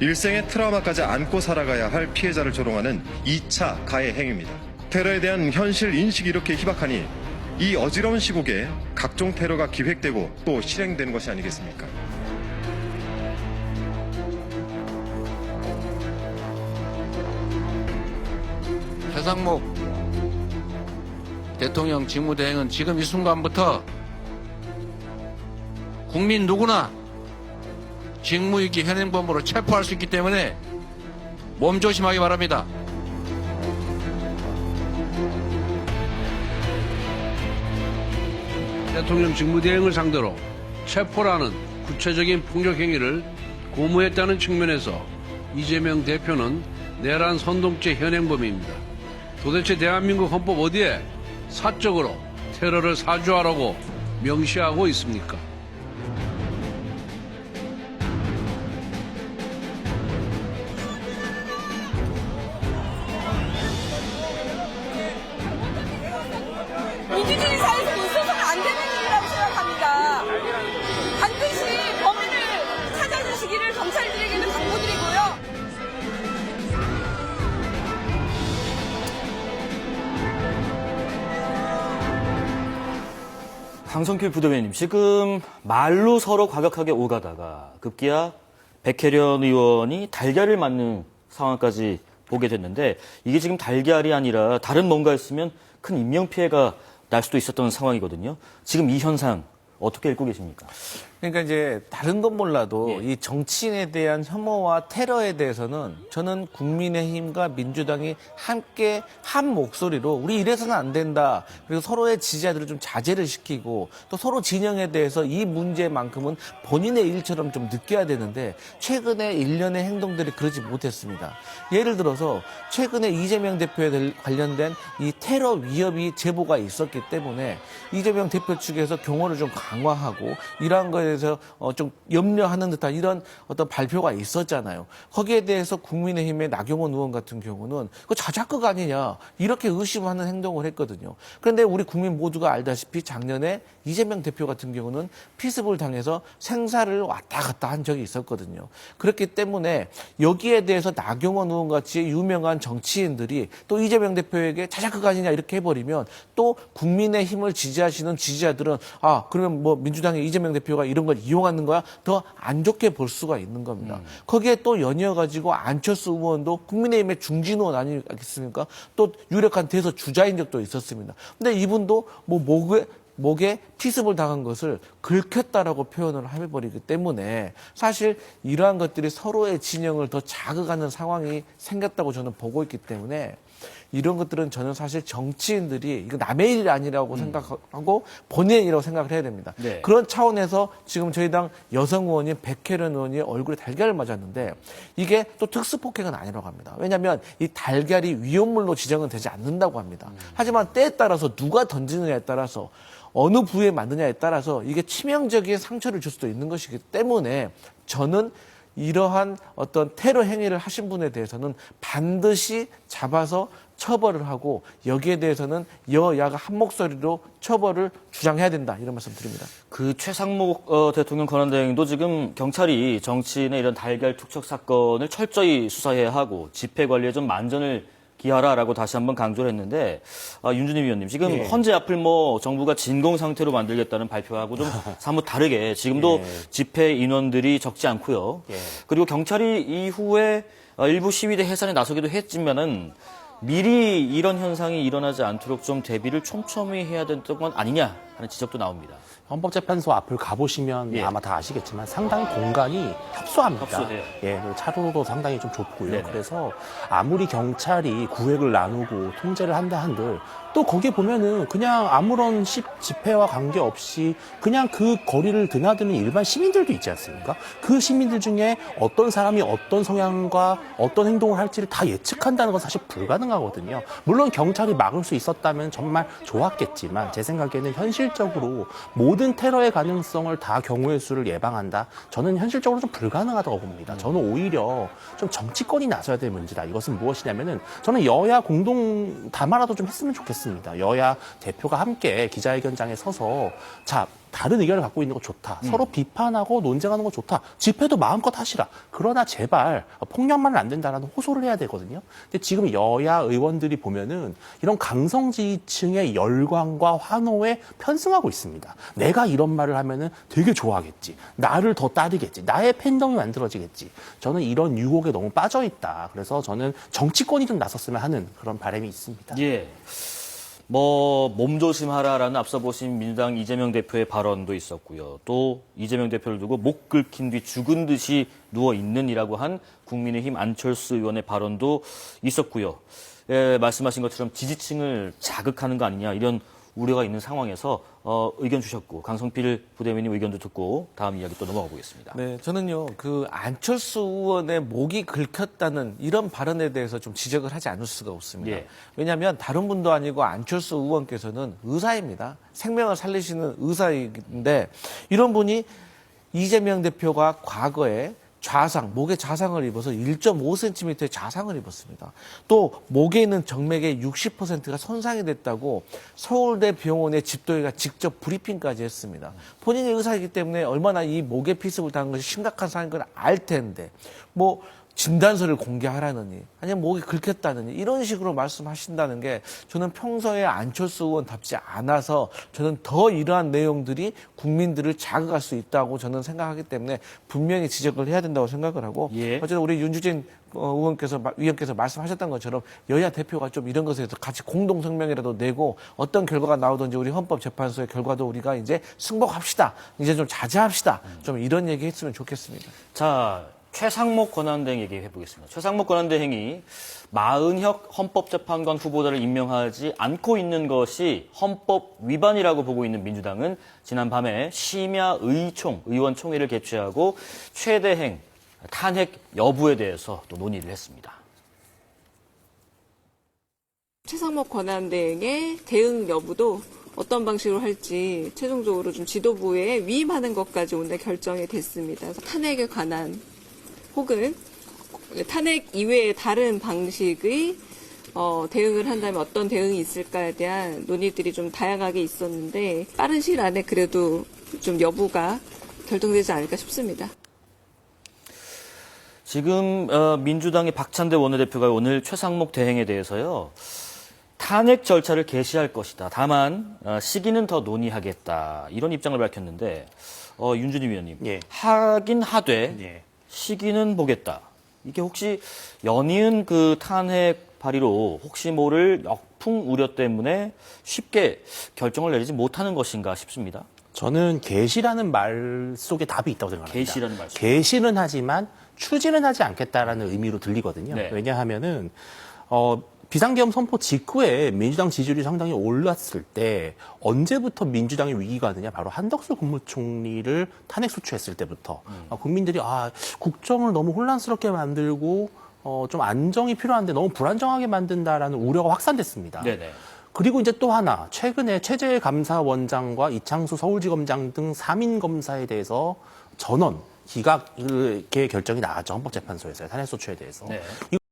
일생의 트라우마까지 안고 살아가야 할 피해자를 조롱하는 2차 가해 행위입니다. 테러에 대한 현실 인식이 이렇게 희박하니 이 어지러운 시국에 각종 테러가 기획되고 또 실행되는 것이 아니겠습니까? 최상목 대통령 직무대행은 지금 이 순간부터 국민 누구나 직무유기 현행범으로 체포할 수 있기 때문에 몸조심하기 바랍니다. 대통령 직무대행을 상대로 체포라는 구체적인 폭력 행위를 고무했다는 측면에서 이재명 대표는 내란 선동죄 현행범입니다. 도대체 대한민국 헌법 어디에 사적으로 테러를 사주하라고 명시하고 있습니까? 황성필 부대변인 지금 말로 서로 과격하게 오가다가 급기야 백혜련 의원이 달걀을 맞는 상황까지 보게 됐는데 이게 지금 달걀이 아니라 다른 뭔가였으면 큰 인명 피해가 날 수도 있었던 상황이거든요. 지금 이 현상 어떻게 읽고 계십니까? 그러니까 이제 다른 건 몰라도 예. 이 정치인에 대한 혐오와 테러에 대해서는 저는 국민의힘과 민주당이 함께 한 목소리로 우리 이래서는 안 된다. 그리고 서로의 지지자들을 좀 자제를 시키고 또 서로 진영에 대해서 이 문제만큼은 본인의 일처럼 좀 느껴야 되는데 최근에 일련의 행동들이 그러지 못했습니다. 예를 들어서 최근에 이재명 대표에 될- 관련된 이 테러 위협이 제보가 있었기 때문에 이재명 대표 측에서 경호를 좀 강화하고 이러한 거에 대해서 어, 좀 염려하는 듯한 이런 어떤 발표가 있었잖아요. 거기에 대해서 국민의힘의 나경원 의원 같은 경우는 그 자작극 아니냐 이렇게 의심하는 행동을 했거든요. 그런데 우리 국민 모두가 알다시피 작년에 이재명 대표 같은 경우는 피습을 당해서 생사를 왔다 갔다 한 적이 있었거든요. 그렇기 때문에 여기에 대해서 나경원 의원 같이 유명한 정치인들이 또 이재명 대표에게 자작극 아니냐 이렇게 해버리면 또 국민의 힘을 지지하시는 지지자들은 아 그러면 뭐 민주당의 이재명 대표가 이런 걸 이용하는 거야 더 안 좋게 볼 수가 있는 겁니다. 거기에 또 연이어 가지고 안철수 의원도 국민의힘의 중진 의원 아니겠습니까? 또 유력한 대서 주자인 적도 있었습니다. 근데 이분도 뭐 목에 목에 피습을 당한 것을 긁혔다라고 표현을 해버리기 때문에 사실 이러한 것들이 서로의 진영을 더 자극하는 상황이 생겼다고 저는 보고 있기 때문에 이런 것들은 저는 사실 정치인들이 이거 남의 일이 아니라고 생각하고 본인의 일이라고 생각을 해야 됩니다. 네. 그런 차원에서 지금 저희 당 여성 의원인 백혜련 의원이 얼굴에 달걀을 맞았는데 이게 또 특수 폭행은 아니라고 합니다. 왜냐하면 이 달걀이 위험물로 지정은 되지 않는다고 합니다. 하지만 때에 따라서 누가 던지느냐에 따라서 어느 부위에 맞느냐에 따라서 이게 치명적인 상처를 줄 수도 있는 것이기 때문에 저는 이러한 어떤 테러 행위를 하신 분에 대해서는 반드시 잡아서 처벌을 하고 여기에 대해서는 여야가 한 목소리로 처벌을 주장해야 된다 이런 말씀 드립니다. 그 최상목 어, 대통령 권한대행도 지금 경찰이 정치인의 이런 달걀 투척 사건을 철저히 수사해야 하고 집회 관리에 좀 만전을 기하라라고 다시 한번 강조를 했는데 아, 윤준희 위원님 지금 예. 헌재 앞을 뭐 정부가 진공 상태로 만들겠다는 발표하고 좀 사뭇 다르게 지금도 집회 인원들이 적지 않고요. 예. 그리고 경찰이 이후에 어, 일부 시위대 해산에 나서기도 했지만은 미리 이런 현상이 일어나지 않도록 좀 대비를 촘촘히 해야 됐던 건 아니냐 하는 지적도 나옵니다. 헌법재판소 앞을 가보시면 예. 아마 다 아시겠지만 상당히 공간이 협소합니다. 협소해요. 예, 차로도 상당히 좀 좁고요. 네네. 그래서 아무리 경찰이 구획을 나누고 통제를 한다 한들 또 거기에 보면은 그냥 아무런 시- 집회와 관계없이 그냥 그 거리를 드나드는 일반 시민들도 있지 않습니까? 그 시민들 중에 어떤 사람이 어떤 성향과 어떤 행동을 할지를 다 예측한다는 건 사실 불가능하거든요. 물론 경찰이 막을 수 있었다면 정말 좋았겠지만 제 생각에는 현실적으로 모든 테러의 가능성을 다 경우의 수를 예방한다. 저는 현실적으로 좀 불가능하다고 봅니다. 저는 오히려 좀 정치권이 나서야 될 문제다. 이것은 무엇이냐면은 저는 여야 공동 담화라도 좀 했으면 좋겠습니다. 여야 대표가 함께 기자회견장에 서서 자 다른 의견을 갖고 있는 거 좋다. 서로 비판하고 논쟁하는 거 좋다. 집회도 마음껏 하시라. 그러나 제발 폭력만은 안 된다라는 호소를 해야 되거든요. 근데 지금 여야 의원들이 보면은 이런 강성 지지층의 열광과 환호에 편승하고 있습니다. 내가 이런 말을 하면은 되게 좋아하겠지. 나를 더 따르겠지. 나의 팬덤이 만들어지겠지. 저는 이런 유혹에 너무 빠져 있다. 그래서 저는 정치권이 좀 나섰으면 하는 그런 바람이 있습니다. 예. 뭐, 몸조심하라라는 앞서 보신 민주당 이재명 대표의 발언도 있었고요. 또 이재명 대표를 두고 목 긁힌 뒤 죽은 듯이 누워 있는이라고 한 국민의힘 안철수 의원의 발언도 있었고요. 예, 말씀하신 것처럼 지지층을 자극하는 거 아니냐 이런 우려가 있는 상황에서 어, 의견 주셨고 강성필 부대변인 의견도 듣고 다음 이야기 또 넘어가 보겠습니다. 네, 저는요, 그 안철수 의원의 목이 긁혔다는 이런 발언에 대해서 좀 지적을 하지 않을 수가 없습니다. 예. 왜냐하면 다른 분도 아니고 안철수 의원께서는 의사입니다. 생명을 살리시는 의사인데 이런 분이 이재명 대표가 과거에 좌상, 목에 좌상을 입어서 1.5cm의 좌상을 입었습니다. 또 목에 있는 정맥의 60%가 손상이 됐다고 서울대 병원의 집도의가 직접 브리핑까지 했습니다. 본인이 의사이기 때문에 얼마나 이 목에 피습을 당한 것이 심각한 상황인 걸알 텐데 뭐 진단서를 공개하라느니 아니면 목이 긁혔다느니 이런 식으로 말씀하신다는 게 저는 평소에 안철수 의원답지 않아서 저는 더 이러한 내용들이 국민들을 자극할 수 있다고 저는 생각하기 때문에 분명히 지적을 해야 된다고 생각을 하고 예. 어쨌든 우리 윤주진 어, 의원께서 마- 위원께서 말씀하셨던 것처럼 여야 대표가 좀 이런 것에 대해서 같이 공동 성명이라도 내고 어떤 결과가 나오든지 우리 헌법재판소의 결과도 우리가 이제 승복합시다. 이제 좀 자제합시다. 좀 이런 얘기 했으면 좋겠습니다. 자, 최상목 권한대행 얘기해 보겠습니다. 최상목 권한대행이 마은혁 헌법재판관 후보자를 임명하지 않고 있는 것이 헌법 위반이라고 보고 있는 민주당은 지난 밤에 심야 의총 의원총회를 개최하고 최대행 탄핵 여부에 대해서 또 논의를 했습니다. 최상목 권한대행의 대응 여부도 어떤 방식으로 할지 최종적으로 좀 지도부에 위임하는 것까지 오늘 결정이 됐습니다. 탄핵에 관한 혹은 탄핵 이외의 다른 방식의 어, 대응을 한다면 어떤 대응이 있을까에 대한 논의들이 좀 다양하게 있었는데 빠른 시일 안에 그래도 좀 여부가 결정되지 않을까 싶습니다. 지금 어, 민주당의 박찬대 원내대표가 오늘 최상목 대행에 대해서요. 탄핵 절차를 개시할 것이다. 다만 어, 시기는 더 논의하겠다. 이런 입장을 밝혔는데 어, 윤준희 위원님 예. 하긴 하되 예. 시기는 보겠다. 이게 혹시 연이은 그 탄핵 발의로 혹시 모를 역풍 우려 때문에 쉽게 결정을 내리지 못하는 것인가 싶습니다. 저는 개시라는 말 속에 답이 있다고 생각합니다. 개시라는 말 속에. 개시는 하지만 추진은 하지 않겠다라는 의미로 들리거든요. 네. 왜냐하면은 어, 비상계엄 선포 직후에 민주당 지지율이 상당히 올랐을 때 언제부터 민주당의 위기가 되냐 바로 한덕수 국무총리를 탄핵 소추했을 때부터 음. 아, 국민들이 아 국정을 너무 혼란스럽게 만들고 어, 좀 안정이 필요한데 너무 불안정하게 만든다라는 우려가 확산됐습니다. 네네. 그리고 이제 또 하나 최근에 최재 감사원장과 이창수 서울지검장 등 3인 검사에 대해서 전원 기각의 결정이 나왔죠 헌법재판소에서 탄핵 소추에 대해서 네.